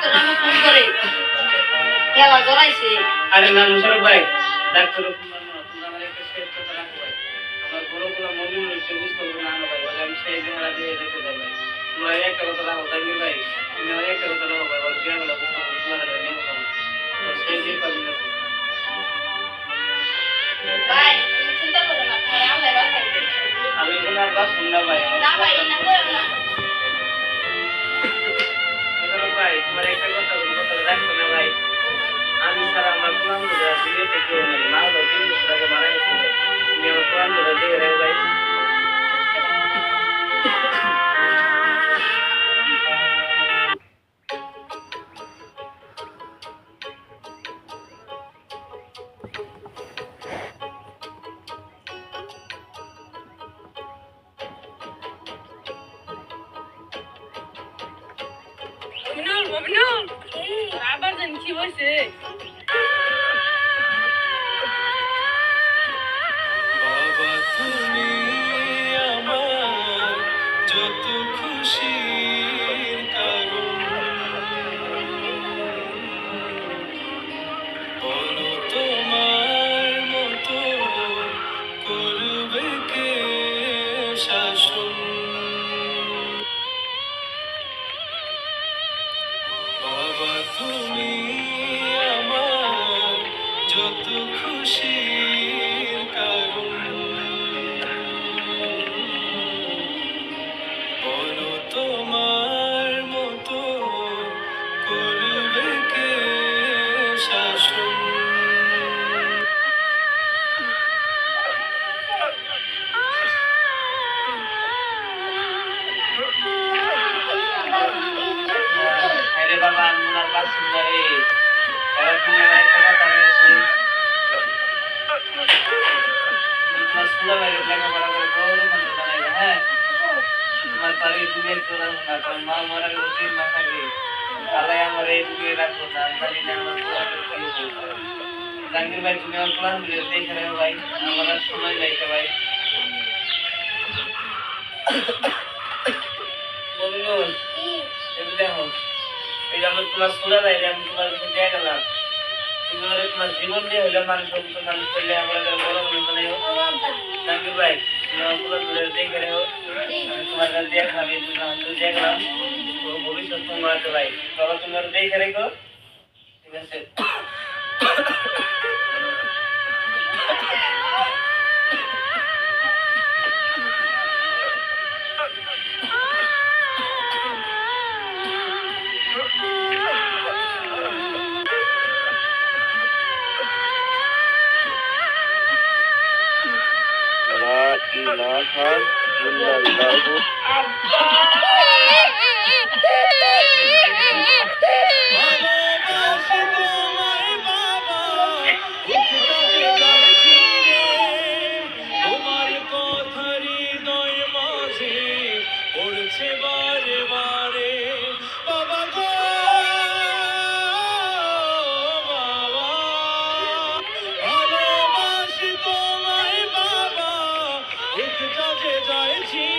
Doctor আমার phone করে। খেলা জড়াইছে আরে না মুশারফ ভাই ডাক্তার ফোন করে আমার একটা শেয়ার করতে রাখো ভাই। আমার বড়গুলা মমিন হচ্ছে বুঝতে পারব আমি তোমার ভাই নেব ভাই না ভাই না করো না। ভাই তোমার একটা কথা বলি, কথা রাখো না ভাই। আমি সারা আমার কোরআন দুনিয়াতে কেউ মমিনুল আবার জানি কি হয়েছে? তুমি আমার যত খুশির কারণ। বলো তোমার বাড়ি তুমি একটু রাখো না, তোমার মা মারা গেল তিন মাস আগে তাহলে আমার এই তুমি রাখো, না জানি না আমার। জাহাঙ্গীর ভাই, তুমি আমার কোরআন দিলে, দেখে ভাই, আমার সময় যাইতে ভাই। আমার তোমার সোজা নাই, আমি তোমার কাছে দিয়ে গেলাম। তুমি ওরে তোমার জীবন দিয়ে হইলে মানুষ হতো মানুষ করলে আমার বড় মানুষ মনে হোক জাহাঙ্গীর ভাই, তুমি আমার পুরো ধরে দেখে রেখো। আমি ভবিষ্যৎ তোমার দেখে রেখো। ঠিক আছে? লা ইলাহা ইল্লাল্লাহু তোমার কথা হৃদয় মাঝে পড়ছে বারে Machine!